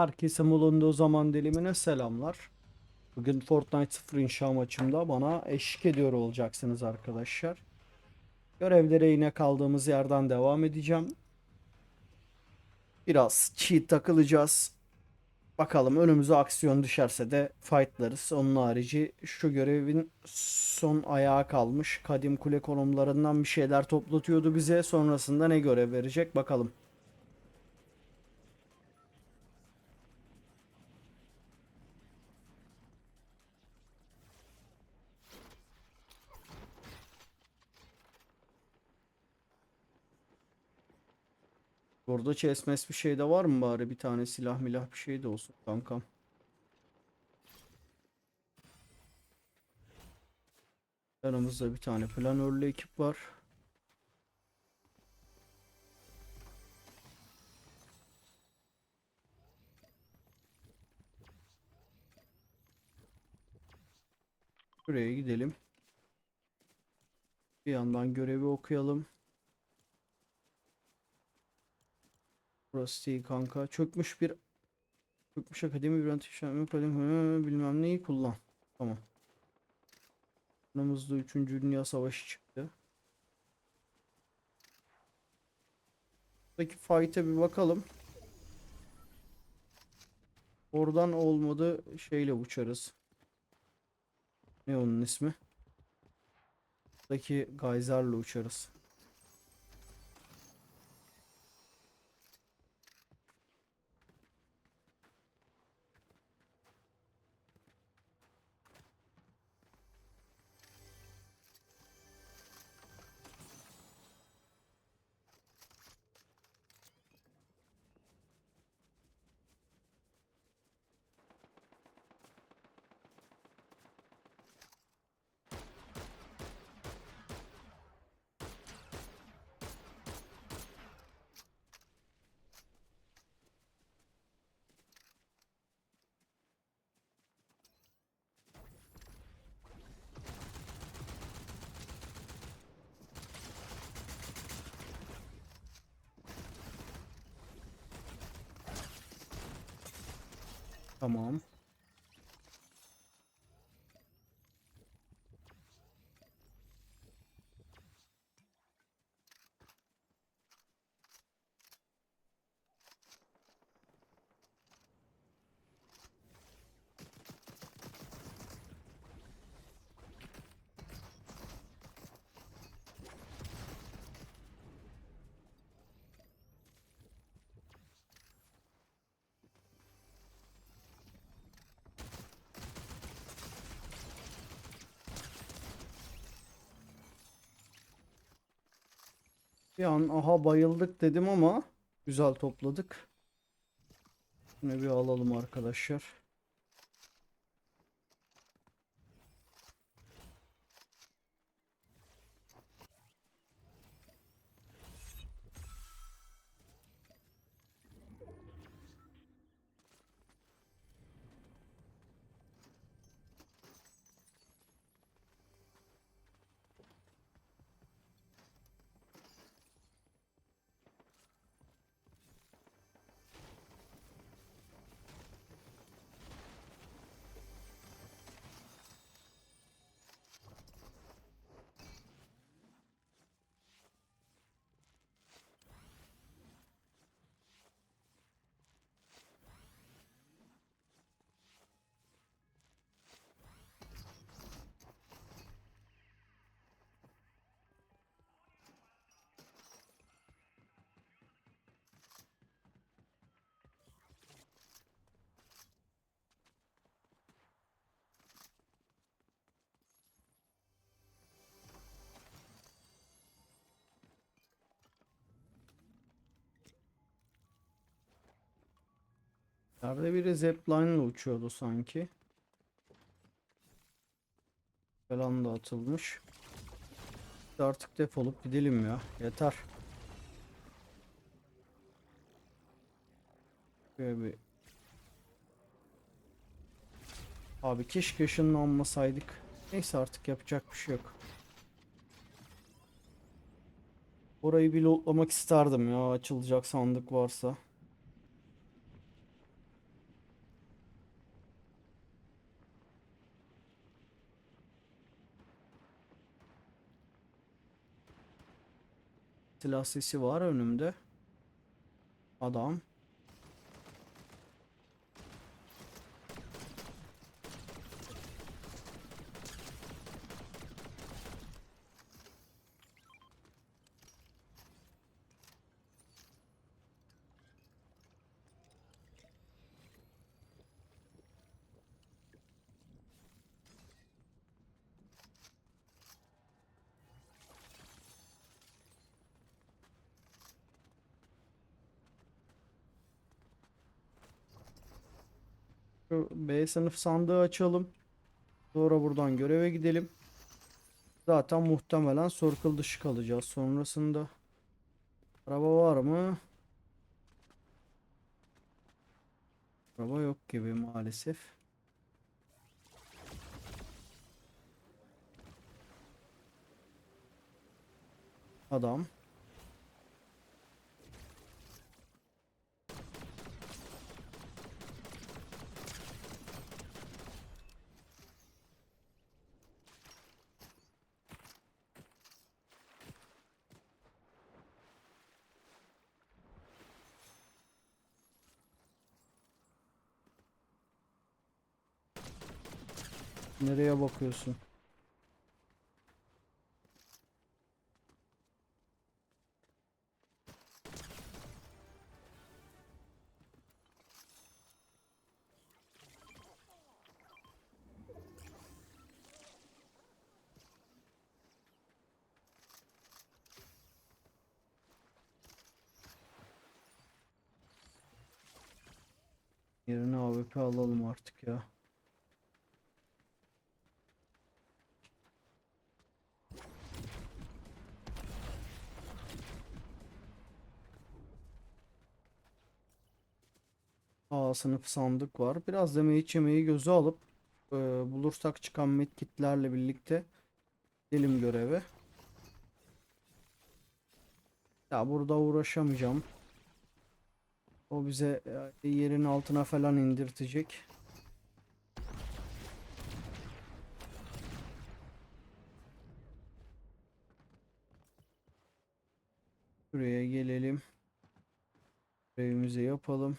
Herkese bulunduğu zaman dilimine selamlar. Bugün Fortnite 0 inşa maçımda bana eşlik ediyor olacaksınız arkadaşlar. Görevlere yine kaldığımız yerden devam edeceğim. Biraz cheat takılacağız. Bakalım önümüze aksiyon düşerse de fightlarız. Onun harici şu görevin son ayağı kalmış. Kadim kule konumlarından bir şeyler toplatıyordu bize. Sonrasında ne görev verecek bakalım. Burada chestmes bir şey de var mı bari? Bir tane silah milah bir şey de olsun kankam. Yanımızda bir tane planörlü ekip var. Buraya gidelim. Bir yandan görevi okuyalım. Burası değil kanka. Çökmüş bir çökmüş akademi bir antişanlı akademi bilmem neyi kullan. Tamam. Yanımızda 3. Dünya Savaşı çıktı. Buradaki fight'e bir bakalım. Oradan olmadı şeyle uçarız. Ne onun ismi? Buradaki Geyser'le uçarız. Tamam. Bir an aha bayıldık dedim ama güzel topladık. Şunu bir alalım arkadaşlar. Nerede biri zipline uçuyordu sanki. Falan da atılmış. Artık defolup gidelim ya. Yeter. Böyle bir... Abi keşke ışınlanmasaydık. Neyse artık yapacak bir şey yok. Orayı bir lootlamak isterdim ya açılacak sandık varsa. Silah sesi var önümde. Adam. Şu B sınıf sandığı açalım. Sonra buradan göreve gidelim. Zaten muhtemelen circle dışı kalacağız. Sonrasında araba var mı? Araba yok gibi maalesef. Adam. Nereye bakıyorsun? Yerine AWP alalım artık ya. A sınıf sandık var. Biraz da mage yemeği göze alıp e, bulursak çıkan medkitlerle birlikte gidelim göreve. Ya burada uğraşamayacağım. O bize e, yerin altına falan indirtecek. Buraya gelelim. Görevimizi yapalım.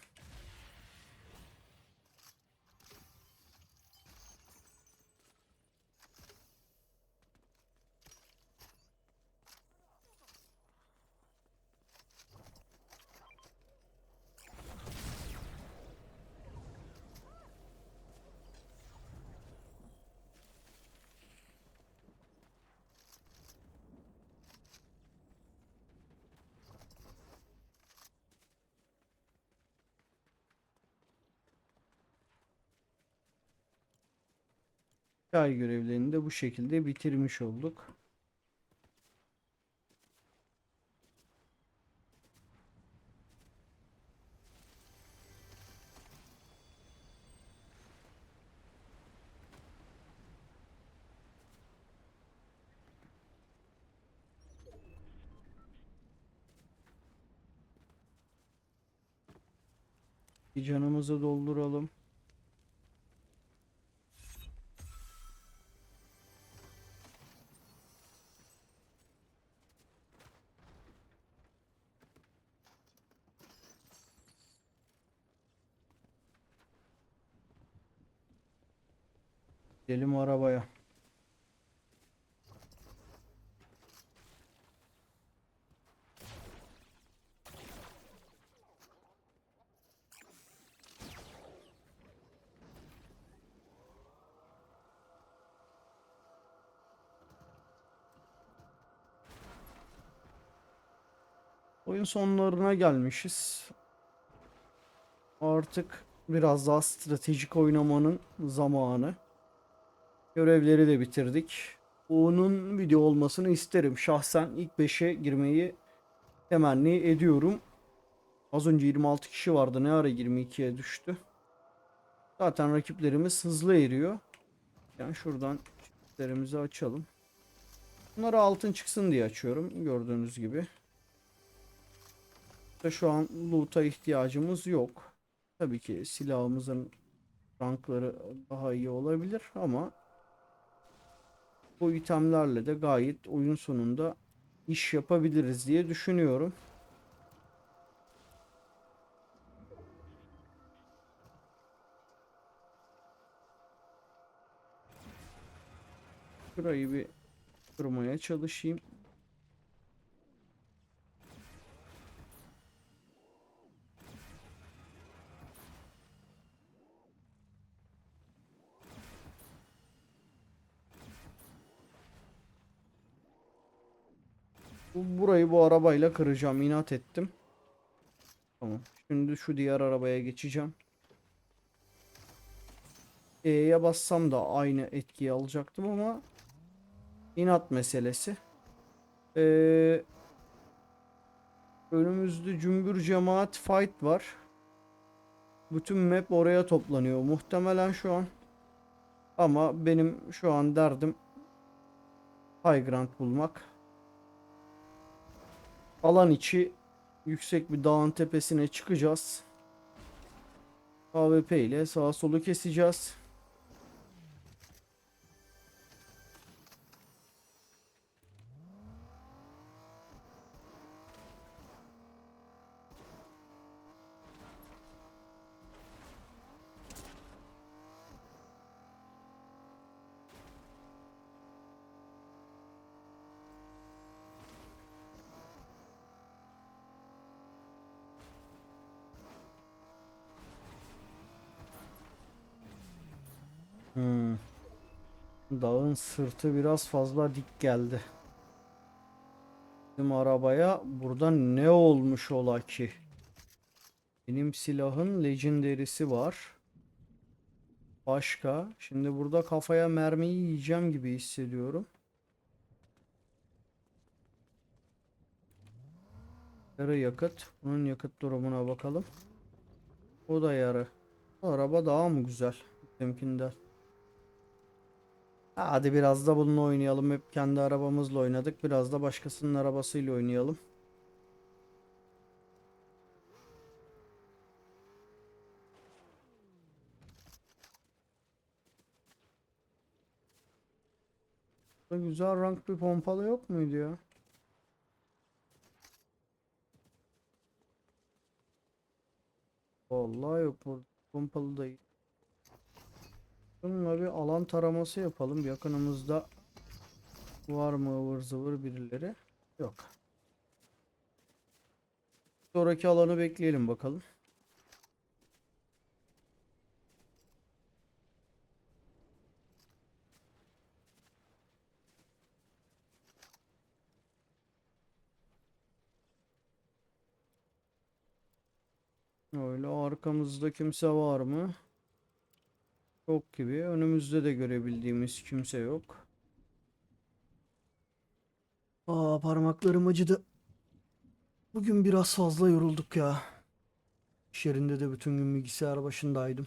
Hikaye görevlerini de bu şekilde bitirmiş olduk. Canımızı dolduralım. Gidelim arabaya. Oyun sonlarına gelmişiz. Artık biraz daha stratejik oynamanın zamanı. Görevleri de bitirdik. Onun video olmasını isterim. Şahsen ilk 5'e girmeyi temenni ediyorum. Az önce 26 kişi vardı. Ne ara 22'ye düştü. Zaten rakiplerimiz hızlı eriyor. Yani şuradan çiftlerimizi açalım. Bunları altın çıksın diye açıyorum. Gördüğünüz gibi. Ve şu an loot'a ihtiyacımız yok. Tabii ki silahımızın rankları daha iyi olabilir ama bu itemlerle de gayet oyun sonunda iş yapabiliriz diye düşünüyorum. Şurayı bir kırmaya çalışayım. Burayı bu arabayla kıracağım. inat ettim. Tamam. Şimdi şu diğer arabaya geçeceğim. E'ye bassam da aynı etkiyi alacaktım ama inat meselesi. Ee, önümüzde cümbür cemaat fight var. Bütün map oraya toplanıyor. Muhtemelen şu an. Ama benim şu an derdim high ground bulmak. Alan içi yüksek bir dağın tepesine çıkacağız. AWP ile sağa solu keseceğiz. Hmm. Dağın sırtı biraz fazla dik geldi. Bizim arabaya burada ne olmuş ola ki? Benim silahın legendary'si var. Başka. Şimdi burada kafaya mermiyi yiyeceğim gibi hissediyorum. Yarı yakıt. Bunun yakıt durumuna bakalım. O da yarı. Araba daha mı güzel? Bizimkinden. Hadi biraz da bununla oynayalım. Hep kendi arabamızla oynadık. Biraz da başkasının arabasıyla oynayalım. Burada Güzel rank bir pompalı yok muydu ya? Vallahi yok burada. Pompalı da iyi. Bununla bir alan taraması yapalım. Yakınımızda var mı ıvır zıvır birileri? Yok. Sonraki alanı bekleyelim bakalım. Öyle arkamızda kimse var mı? Yok gibi. Önümüzde de görebildiğimiz kimse yok. Aa parmaklarım acıdı. Bugün biraz fazla yorulduk ya. İş yerinde de bütün gün bilgisayar başındaydım.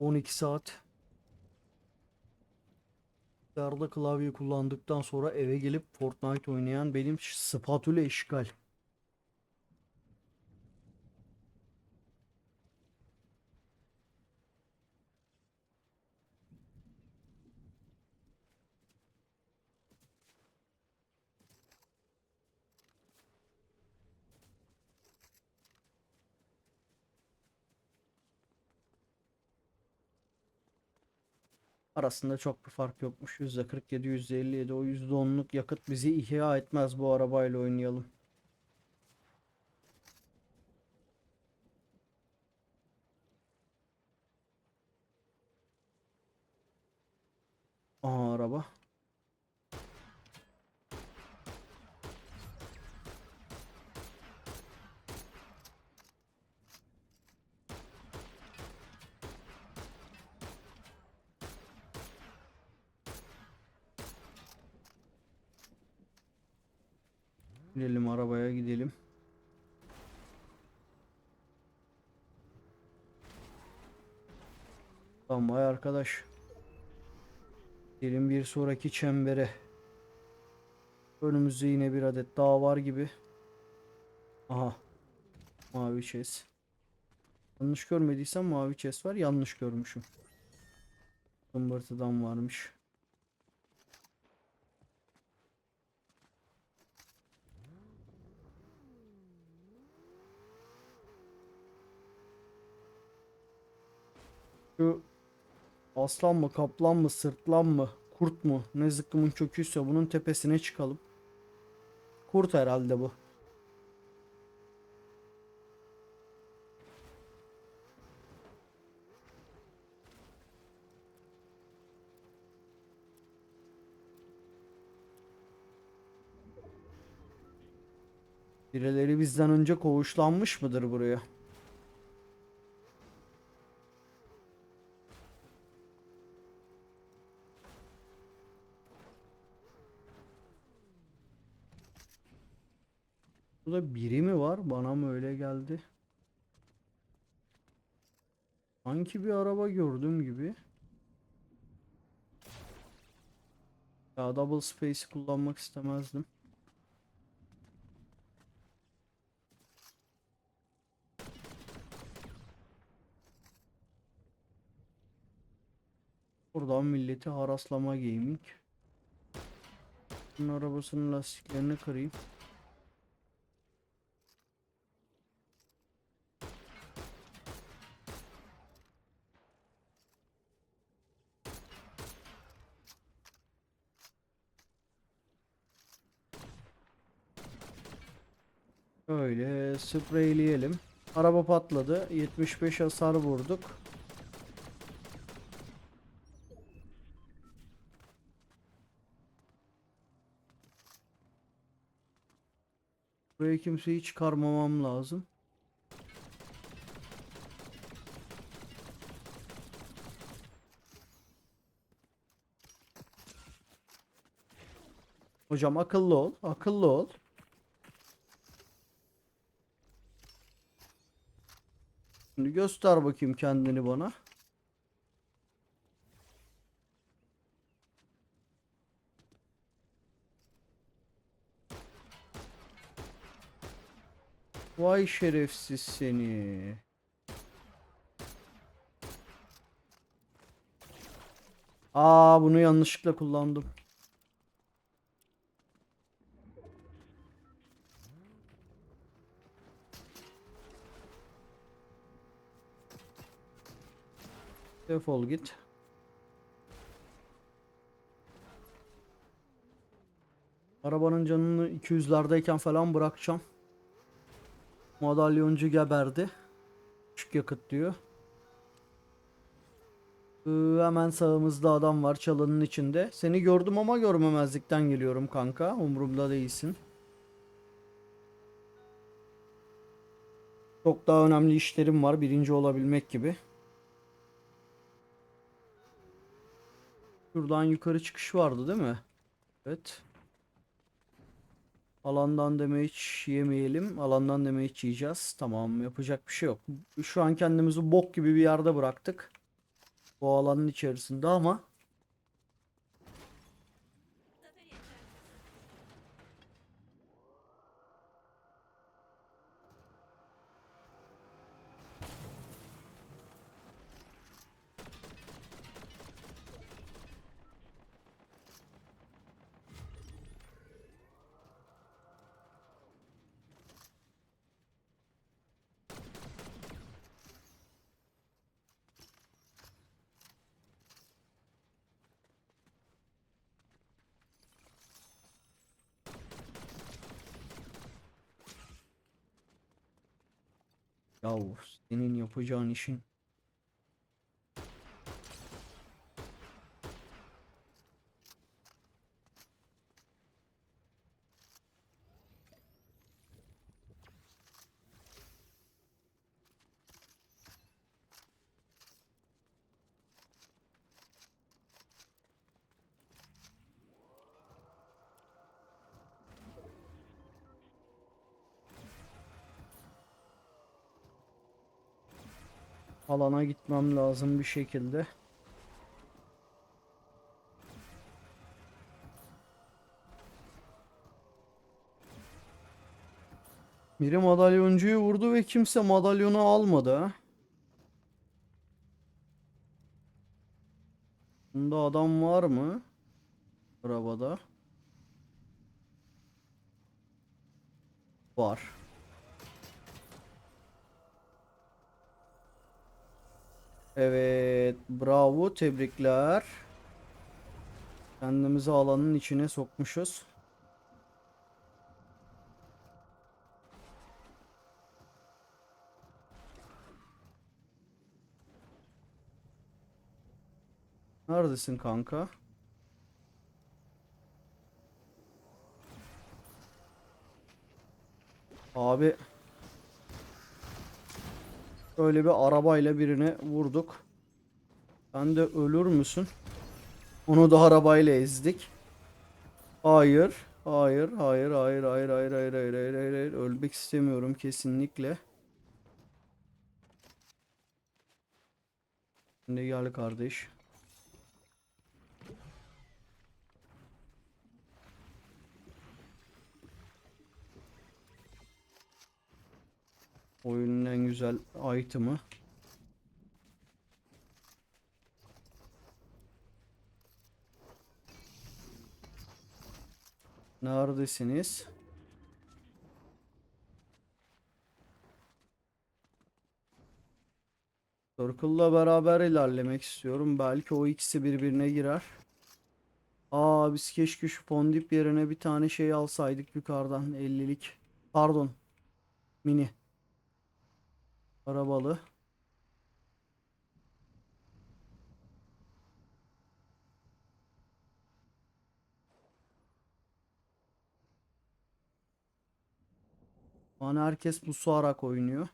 12 saat. Bilgisayarda klavye kullandıktan sonra eve gelip Fortnite oynayan benim spatula işgal. Arasında çok bir fark yokmuş. %47, %57 o %10'luk yakıt bizi ihya etmez bu arabayla oynayalım. Aha araba. Gidelim arabaya gidelim. Tamam arkadaş. Gelin bir sonraki çembere. Önümüzde yine bir adet daha var gibi. Aha. Mavi chest. Yanlış görmediysem mavi chest var. Yanlış görmüşüm. Zımbırtıdan varmış. Şu aslan mı, kaplan mı, sırtlan mı, kurt mu, ne zıkkımın köküyse bunun tepesine çıkalım. Kurt herhalde bu. Birileri bizden önce koğuşlanmış mıdır buraya? Burada biri mi var? Bana mı öyle geldi? Sanki bir araba gördüğüm gibi. Ya double space kullanmak istemezdim. Buradan milleti haraslama gaming. Bunun arabasının lastiklerini kırayım. Öyle spreyleyelim. Araba patladı. 75 hasar vurduk. Buraya kimseyi çıkarmamam lazım. Hocam akıllı ol, akıllı ol. Şimdi göster bakayım kendini bana. Vay şerefsiz seni. Aa bunu yanlışlıkla kullandım. Defol git. Arabanın canını 200'lerdeyken falan bırakacağım. Madalyoncu geberdi. Küçük yakıt diyor. Ee, hemen sağımızda adam var çalının içinde. Seni gördüm ama görmemezlikten geliyorum kanka. Umurumda değilsin. Çok daha önemli işlerim var. Birinci olabilmek gibi. Şuradan yukarı çıkış vardı değil mi? Evet. Alandan damage yemeyelim. Alandan damage yiyeceğiz. Tamam yapacak bir şey yok. Şu an kendimizi bok gibi bir yerde bıraktık. Bu alanın içerisinde ama yahu senin yapacağın işin alana gitmem lazım bir şekilde. Biri madalyoncuyu vurdu ve kimse madalyonu almadı. Bunda adam var mı? Arabada. Var. Evet, bravo, tebrikler. Kendimizi alanın içine sokmuşuz. Neredesin kanka? Abi Öyle bir arabayla birine vurduk. Sen de ölür müsün? Onu da arabayla ezdik. Hayır. Hayır, hayır, hayır, hayır, hayır, hayır, hayır, hayır, hayır, hayır. Ölmek istemiyorum kesinlikle. Şimdi gel kardeş. Oyunun en güzel item'ı. Neredesiniz? Circle'la beraber ilerlemek istiyorum. Belki o ikisi birbirine girer. Aa biz keşke şu fondip yerine bir tane şey alsaydık yukarıdan 50'lik. Pardon. Mini. Arabalı. Bana herkes bu suarak oynuyor.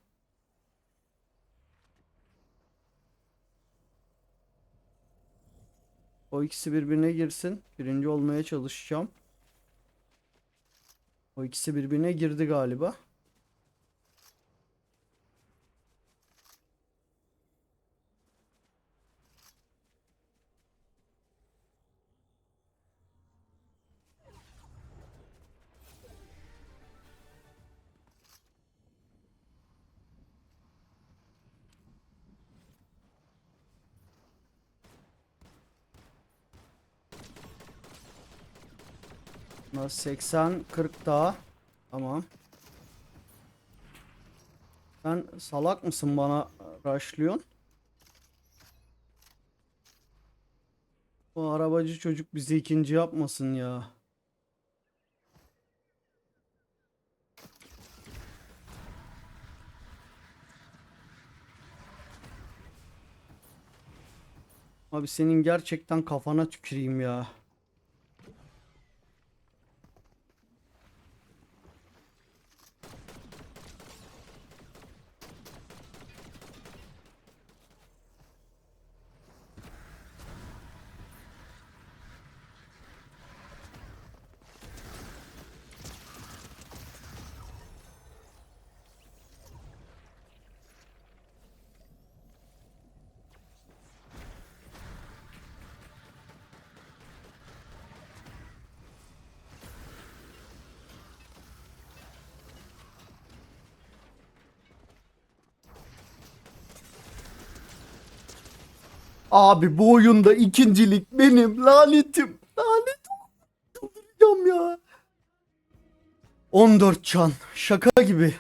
O ikisi birbirine girsin. Birinci olmaya çalışacağım. O ikisi birbirine girdi galiba. 80 40 daha. Tamam. Sen salak mısın bana rushlıyorsun? Bu arabacı çocuk bizi ikinci yapmasın ya. Abi senin gerçekten kafana tüküreyim ya. Abi bu oyunda ikincilik benim lanetim. Lanet çıldıracağım ya. 14 can. Şaka gibi.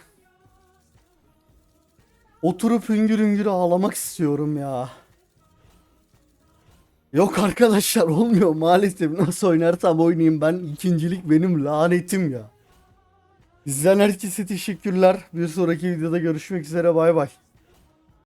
Oturup hüngür hüngür ağlamak istiyorum ya. Yok arkadaşlar olmuyor maalesef. Nasıl oynarsam oynayayım ben ikincilik benim lanetim ya. İzleyen herkese teşekkürler. Bir sonraki videoda görüşmek üzere bay bay.